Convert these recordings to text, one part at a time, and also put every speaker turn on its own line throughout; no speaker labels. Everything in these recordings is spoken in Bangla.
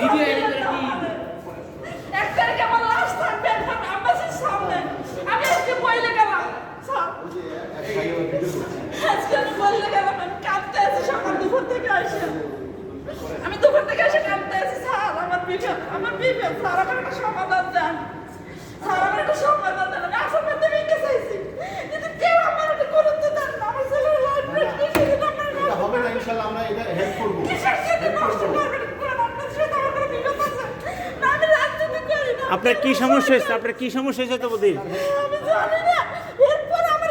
ভিডিও এডিট করে কি ডাক্তারকে আমার লাশ থাকবে আব্বাসের সামনে। আমি আজকে বইলে আমি কাঁদতে আছি দুপুর থেকে আমি দুপুর থেকে এসে কাঁদতে আছি স্যার। আমার বিপে আমার বিপে স্যার আমার একটা সমাধান দেন। স্যার আমার একটা সমাধান দেন। আমি আসার মধ্যে ভেঙে চাইছি। কিন্তু কেউ আমার একটা গুরুত্ব দেন আমার ছেলের লাইফ হবে না
ইনশাল্লাহ আমরা এটা
হেল্প করব। আপনার কি সমস্যা হয়েছে?
আপনার কি সমস্যা হয়েছে তো বদি
আমি জানি না। এরপর আমার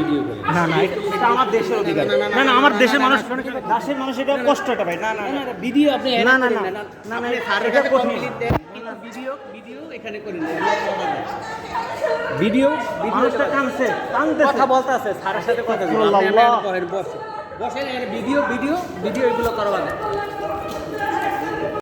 ছেলের একটু না না এটা
এটা আমার দেশের অধিকার না না আমার দেশের মানুষ দেশের
মানুষ এটা কষ্ট এটা ভাই না না
না ভিডিও আপনি না না না না না এটা কঠিন ভিডিও ভিডিও এখানে করেন ভিডিও মানুষটা কানছে কথা বলতে আছে স্যারের সাথে কথা বলতে বসেন বসেন ভিডিও ভিডিও ভিডিও এগুলো করবা না